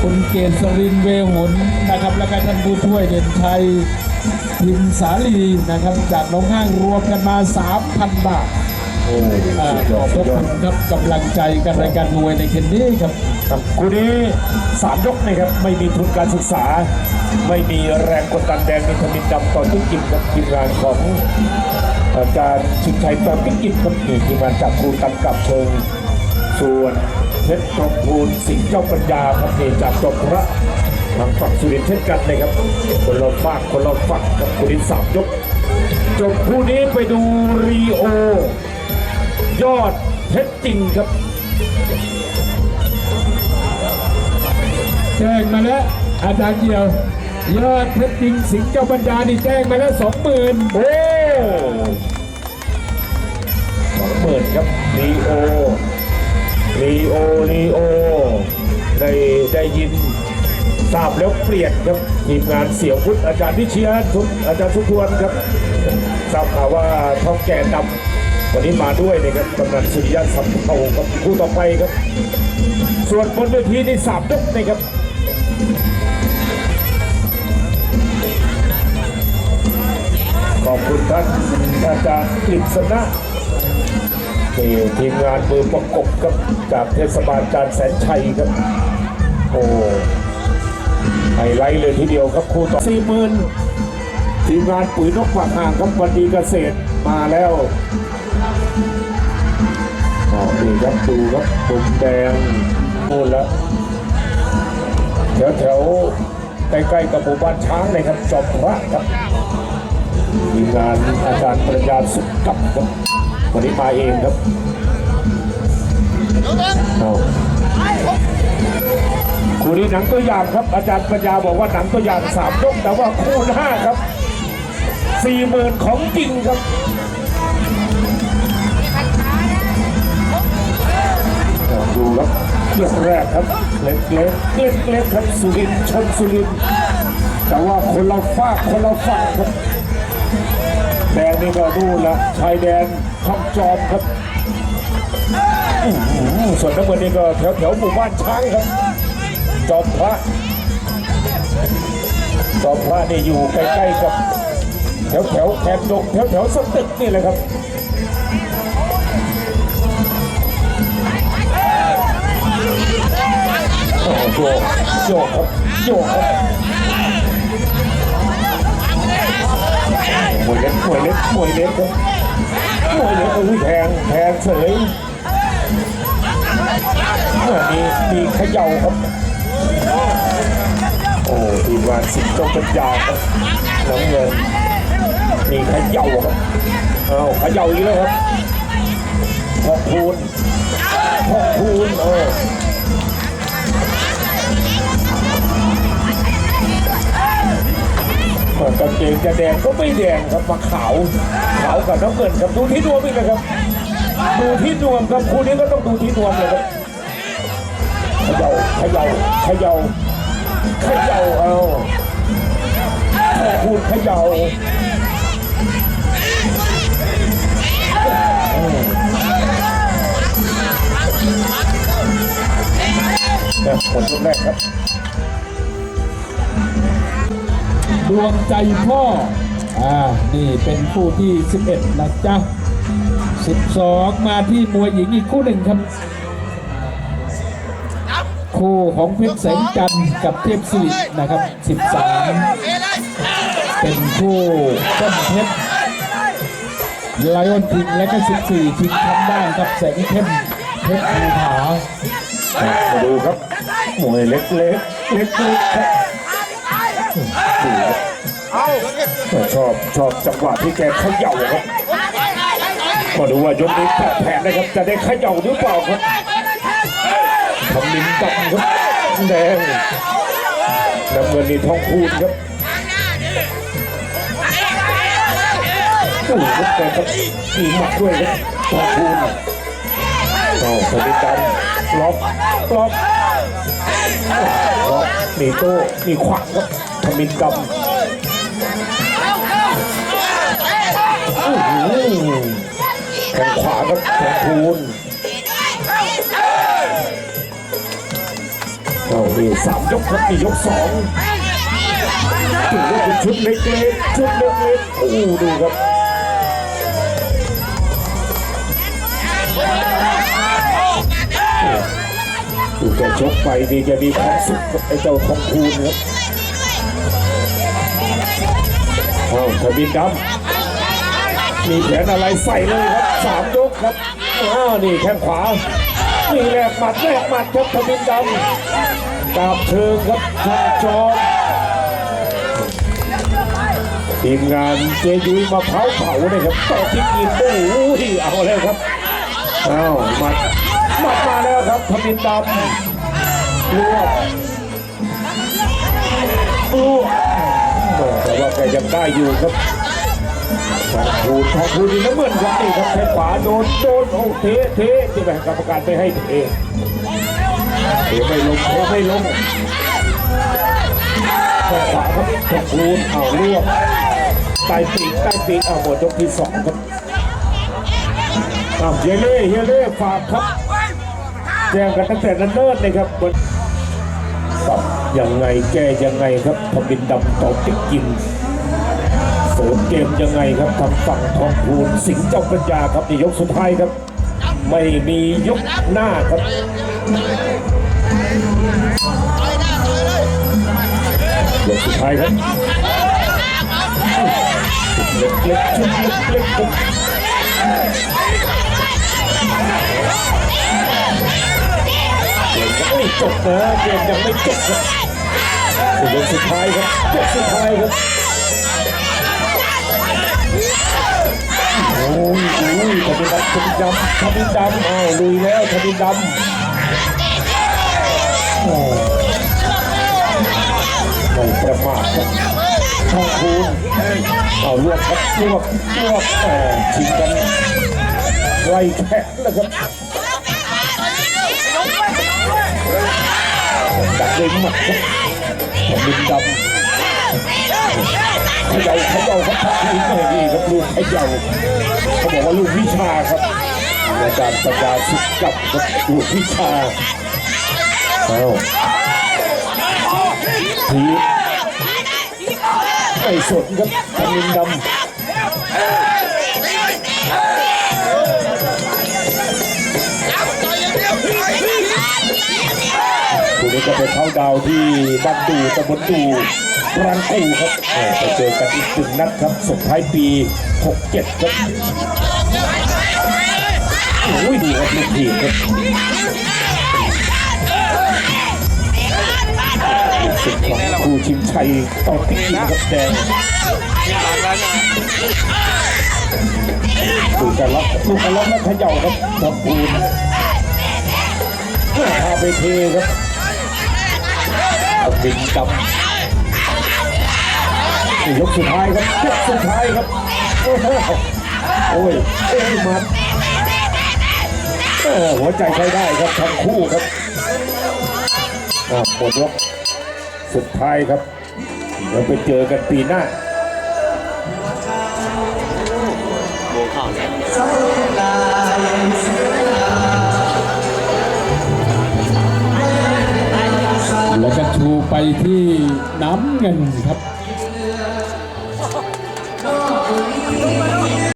คุณเกษรินทร์เวหุนนะครับ แล้วก็ท่านผู้ช่วยเด่นชัยพิมสาลีนะครับ จากหน้องห้างรวมกันมา 3,000 บาทโอ้อ่าสุดขยออดบพสุระดยอคุดณครับกำลังใจกันรายการมวยในเคนนี้ครับ ครับคู่นี้สามยกนะครับ ไม่มีทุนการศึกษา ไม่มีแรงกดดันแดงมีทมินดำต่อทุกกิมกับทีมงานของอาจารย์ชิงชัยต่อทุกกิมกับนี่ทีมงานจากครูตำกับเชิงส่วนเพชรตงพูนสิงห์เจ้าปัญญาครับนี่จากจอมพระทางฝั่งสุรินทร์เช่นกันนะครับ คนเราฝากคนเราฝักกับคู่นี้สามยก จบคู่นี้ไปดูรีโอ ยอดเพชรจริงครับแจ้งมาแล้วอาจารย์เดียวยอดเพชรจริงสิงห์เจ้าบรรดานี่แจ้งมาแล้วสองหมื่นโอ้สองหมื่นครับลีโอ ลีโอลีโอได้ได้ยินทราบแล้วเปลี่ยนครับทีมงานเสี่ยวพุทธอาจารย์วิเชียรทุกอาจารย์ทุกทวนครับทราบข่าวว่าท้องแก่ดำวันนี้มาด้วยนะครับกำนันสุริยันสัมเภาครับคู่ต่อไปครับ ส่วนบนเวทีในสามยกนะครับขอบคุณท่านอาจารย์กฤษณะ นี่ทีมงานมือประกบครับจากเทศบาลจานแสนชัยครับ โอ้ไฮไลท์เลยทีเดียวครับครูต่อสี่หมื่นทีมงานปุ๋ยนกปากห่างครับวันดีเกษตรมาแล้วอ๋อนี่ครับดูครับปุ่มแดงโน่นแล้วแถวแถวๆใกล้ๆกับหมู่บ้านช้างเลยครับจอมพระครับทีมงานอาจารย์ปริญญาสุขกับครับ วันนี้มาเองครับคู่นี้หนังตัวอย่างครับ อาจารย์ปัญญาบอกว่าหนังตัวอย่างสามยกแต่ว่าคู่หน้าครับสี่หมื่นของจริงครับดูครับยกแรกครับ เล็กเล็กเล็กเล็กครับสุรินชนสุรินแต่ว่าคนเราฟากคนเราฝั่งครับ แดงนี่ก็นู่นละชายแดนช่องจอมครับส่วนน้ำเงินนี่ก็แถวแถวหมู่บ้านช้างครับ จอมพระ จอมพระนี่อยู่ใกล้ๆกับ แถวแถวแคนดงแถวแถวสตึกนี่แหละครับโอ้โหโยกโยกครับโยกครับ วยเล็กมวยเล็กมวยเล็กครับมวยเล็กอุ้ยแทงแทงเสยมีมีเขย่าครับ โอ้ทีมงานสิงห์จงเป็นยาวครับน้ำเงินมีเขย่าครับเอาเขย่าอีกแล้วครับพอกคูณพอกคูณเออ กางเกงจะแดงก็ไม่แดงครับมาขาวขาวกับน้ำเงินครับดูที่นวมอีกเลยครับ ดูที่นวมครับคู่นี้ก็ต้องดูที่นวมเลยครับขย่าขย่าขย่าขย่าเอาพูดขย่าอืมเนี่ยผลแรกครับ วงใจพ่อ อ่า นี่เป็นคู่ที่ 11 นะจ๊ะ 12 มาที่มวยหญิงอีกคู่หนึ่งครับ คู่ของเพชรแสงจันทร์กับเทพศิรินะครับ 13 เป็นคู่ต้นเพชรไลออนทิงและก็ 14ทิงทำได้ครับแสงเข้มเพชรภูผามาดูครับมวยเล็กเล็กเล็ก เล็กครับดูครับชอบชอบจังหวะที่แกเขย่าครับมาดูว่ายกนี้แผนนะครับ จะได้เขย่าหรือเปล่าครับทำลิ้นกำครับแดงน้ำเงินนี่ทองคูณครับโอ้โหครับแต่ครับมีหมัดด้วยครับทองคูณเอาพฤติกรรมล็อกล็อกล็อกมีโต้มีขวางครับ มินกำอื้อหือแข้งขวาครับทองคูณเอานี่สามยกครับนี่ยกสองถือว่าเป็นชุดเล็กๆชุดเล็กๆโอ้ดูครับดูแกชกไปดีแกมีความสุขกับไอ้เจ้าทองคูณครับ เอาทบินดำมีแผนอะไรใส่เลยครับสามยกครับอ้าวนี่แข้งขวานี่แลกหมัดแหลกหมัดครับทบินดำกราบเชิงครับท่านจอมทีมงานเจยุ้ยมาเผาเผาเลยครับต่อที่กินโอ้โหเอาเลยครับอ้าวหมัดหมัดมาแล้วครับทบินดำรวบ รวบแต่ว่าแกยังได้อยู่ครับทองคูณทองคูณนี่น้ำเงินครับนี่ครับแข้ขวาโดนโดนโอ้เทเทที่แบ่งกรรมการไม่ให้เทเทไม่ลงเทไม่ลงแข้ขวาครับทองคูเอาเรียบใต้ปีกใต้ปีกเอาหมดยกที่สองครับเฮยเล่เฮยเล่ฝากครับแจ้งกันตั้งแต่นั้นเนิ่นเลยครับ ครับยังไงแก้ยังไงครับทบินดำต่อติ๊กกินเสริมเกมยังไงครับทางฝั่งทองพูนสิงห์เจ้าปัญญาครับในยกสุดท้ายครับ ไม่มียกหน้าครับยกสุดท้ายครับเล็กๆชุดเล็กๆ มยังไม่จบนะเกมยังไม่จบครับยกสุดท้ายครับยกสุดท้ายครับโอ้ยโอ้ยทบินดำทบินดำทบินดำอ้าวลุยแล้วทบินดำโอ้ไม่ประมาทครับช่องคูณเอารวบครับรวบรวบแหมชิงกันไล่แขนนะครับดักเลยหมัดครับ ทบินดำเขย่าเขย่าครับทักทีไม่ดีครับลูกเขย่าเขาบอกว่าลูกวิชาครับอาจารย์ปัญญาสุดกับลูกวิชาเอาทีไม่สนครับดินดำ คู่นี้ก็ไปเข้าดาวที่บ้านดูตำบลดูรังกูครับเออไปเจอกันอีกหนึ่งนัดครับส่งท้ายปี 67 ครับโอ้ยดีครับลูกทีมครับลูกศิษย์ของครูชิงชัยต่อติ๊กครับแดงลูกกรล็อกลูกกรล็อกแล้วเขย่าครับทำปูน พาไปเทครับเอาบินดำนี่ยกสุดท้ายครับยกสุดท้ายครับ โอ้โหโอ้ยโอ้ยมัดหัวใจใช้ได้ครับทั้งคู่ครับอ่าหมดยกสุดท้ายครับเราไปเจอกันปีหน้าแล้วก็ชูไที่น้ำเงินครับ